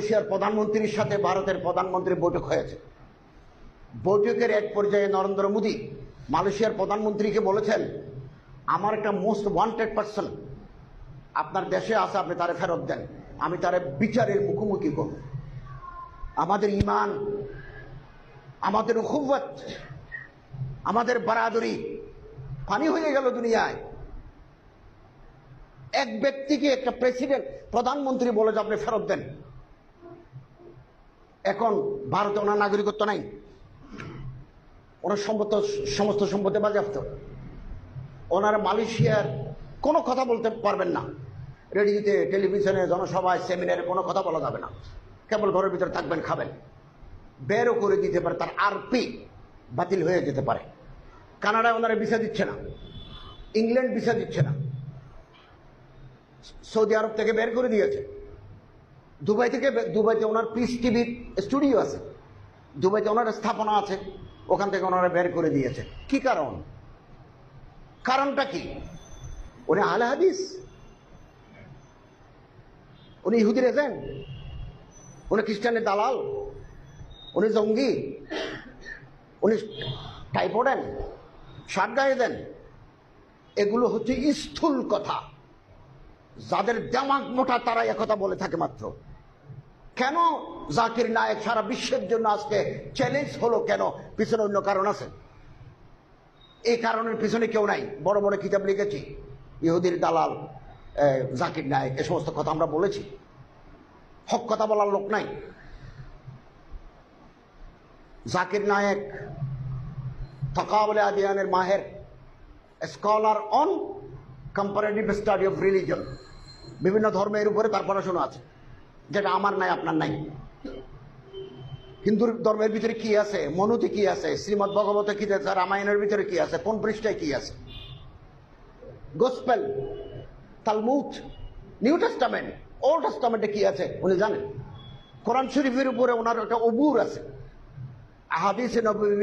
মালয়েশিয়ার প্রধানমন্ত্রীর সাথে ভারতের প্রধানমন্ত্রী বৈঠক হয়েছে। বৈঠকের এক পর্যায়ে নরেন্দ্র মোদী মালয়েশিয়ার প্রধানমন্ত্রীকে বলেছেন, আমার একটা মোস্ট ওয়ান্টেড পার্সন আপনার দেশে আছে, আপনি তারে ফেরত দেন। আমি তারে বিচারের মুখোমুখি করব। আমাদের ইমান, আমাদের উখুবত, আমাদের বারাদরি পানি হয়ে গেল দুনিয়ায়। এক ব্যক্তিকে একটা প্রেসিডেন্ট প্রধানমন্ত্রী বলে যে আপনি ফেরত দেন। এখন ভারতে ওনার নাগরিকত্ব নাই। ওনার সম্পত্ত, সমস্ত সম্পত্তি বাজেয়াপ্ত। ওনার মালয়েশিয়ার কোনো কথা বলতে পারবেন না। রেডিওতে, টেলিভিশনে, জনসভায়, সেমিনারে কোনো কথা বলা যাবে না। কেবল ঘরের ভিতরে থাকবেন, খাবেন। বেরও করে দিতে পারে, তার আরপি বাতিল হয়ে যেতে পারে। কানাডায় ওনারা ভিসা দিচ্ছে না। ইংল্যান্ড ভিসা দিচ্ছে না। সৌদি আরব থেকে বের করে দিয়েছে। দুবাই থেকে দুবাইতে ওনার পিস টিভির স্টুডিও আছে। দুবাইতে ওনার স্থাপনা আছে, ওখান থেকে ওনারা বের করে দিয়েছে। কি কারণ? কারণটা কি? উনি আলে হাদিস। উনি ইহুদির এজেন্ট। উনি খ্রিস্টানের দালাল। উনি জঙ্গি। উনি টাইপো দেন শার্ট গায়ে দেন এগুলো হচ্ছে স্থূল কথা। যাদের দেমাগ মোটা তারা একথা বলে থাকে মাত্র। কেন জাকির নায়ক সারা বিশ্বের জন্য আজকে চ্যালেঞ্জ হলো কেন? পিছনে অন্য কারণ আছে। এই কারণের পিছনে কেউ নাই। বড় বড় কিতাব লিখেছি। ইহুদির দালাল জাকির নায়ক, এ সমস্ত কথা আমরা বলেছি। হক কথা বলার লোক নাই। জাকির নায়ক তকাবলে আদিয়ানের মাহের scholar on comparative study of religion বিভিন্ন ধর্মের উপরে তার পড়াশোনা আছে। যেটা আমার নাই, আপনার নাই। হিন্দু ধর্মের ভিতরে কি আছে? মনুতে কি আছে? শ্রীমদ ভগবতে আছে? রামায়ণের ভিতরে কি আছে? কোন পৃষ্ঠায় কি আছে? Gospel Talmud New Testament, Old টেস্টামেন্টে কি আছে? উনি জানেন। কোরআন শরীফের উপরে ওনার একটা অবুর আছে। আহাদিসে নবীর